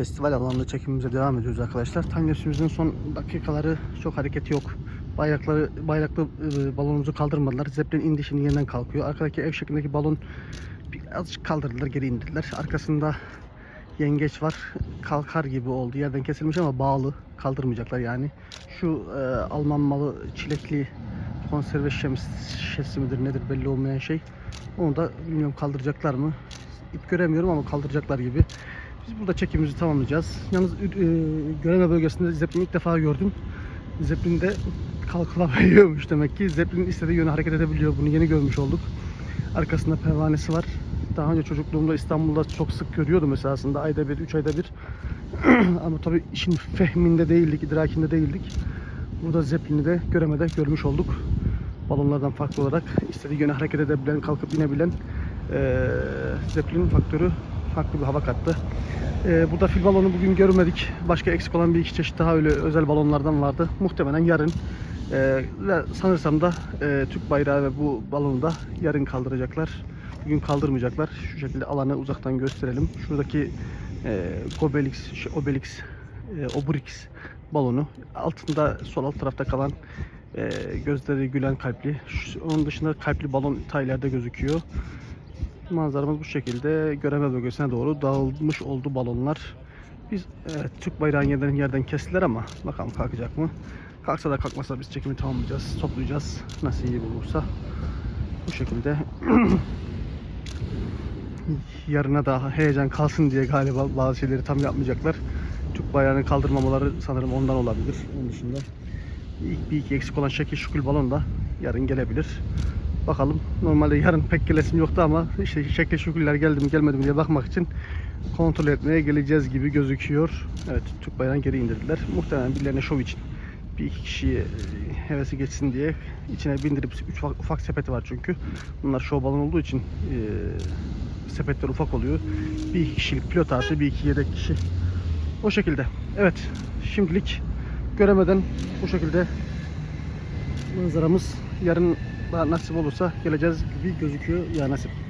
Festival alanında çekimimize devam ediyoruz arkadaşlar. Lapse'imizin son dakikaları çok hareketi yok. Bayrakları, bayraklı e, balonumuzu kaldırmadılar. Zeppelin indi şimdi yeniden kalkıyor. Arkadaki ev şeklindeki balon birazcık kaldırdılar, geri indirdiler. Arkasında yengeç var. Kalkar gibi oldu. Yerden kesilmiş ama bağlı. Kaldırmayacaklar yani. Şu e, Alman malı çilekli konserve şems, şişesi midir nedir belli olmayan şey. Onu da bilmiyorum kaldıracaklar mı? İp göremiyorum ama kaldıracaklar gibi. Burada çekimimizi tamamlayacağız. Yalnız e, göreme bölgesinde Zeppelin ilk defa gördüm. Zeppelin de kalkılabiliyormuş demek ki. Zeppelin istediği yöne hareket edebiliyor. Bunu yeni görmüş olduk. Arkasında pervanesi var. Daha önce çocukluğumda İstanbul'da çok sık görüyordum esasında. Ayda bir, üç ayda bir. Ama tabii işin fehminde değildik, idrakinde değildik. Burada Zeppelin'i de göremede görmüş olduk. Balonlardan farklı olarak istediği yöne hareket edebilen, kalkıp inebilen eee Zeppelin faktörü farklı bir hava kattı. Eee burada fil balonu bugün görmedik. Başka eksik olan bir iki çeşit daha öyle özel balonlardan vardı. Muhtemelen yarın eee, ve sanırsam da eee, Türk bayrağı ve bu balonu da yarın kaldıracaklar. Bugün kaldırmayacaklar. Şu şekilde alanı uzaktan gösterelim. Şuradaki eee Gobelix, şey, Obelix, eee, Obrix balonu. Altında sol alt tarafta kalan eee, gözleri gülen kalpli. Şu- onun dışında kalpli balon ta ileride gözüküyor. Manzaramız bu şekilde göreme bölgesine doğru dağılmış oldu balonlar. Biz evet, Türk bayrağını yerden, yerden kestiler ama bakalım kalkacak mı? Kalksa da kalkmasa biz çekimi tamamlayacağız, toplayacağız. Nasıl iyi bulursa. Bu şekilde yarına da heyecan kalsın diye galiba bazı şeyleri tam yapmayacaklar. Türk bayrağını kaldırmamaları sanırım ondan olabilir. Onun dışında ilk bir iki eksik olan şekil şükül balon da yarın gelebilir. Bakalım. Normalde yarın pek gelesim yoktu ama işte şekil şükürler geldi mi gelmedi mi diye bakmak için kontrol etmeye geleceğiz gibi gözüküyor. Evet Türk bayrağını geri indirdiler. Muhtemelen birilerine şov için bir iki kişiyi e, hevesi geçsin diye içine bindirip üç ufak, ufak sepeti var çünkü. Bunlar şov balon olduğu için e, sepetler ufak oluyor. Bir iki kişilik pilot artı bir iki yedek kişi. O şekilde. Evet. Şimdilik göremeden bu şekilde manzaramız yarın nasip olursa geleceğiz gibi gözüküyor. Ya nasip.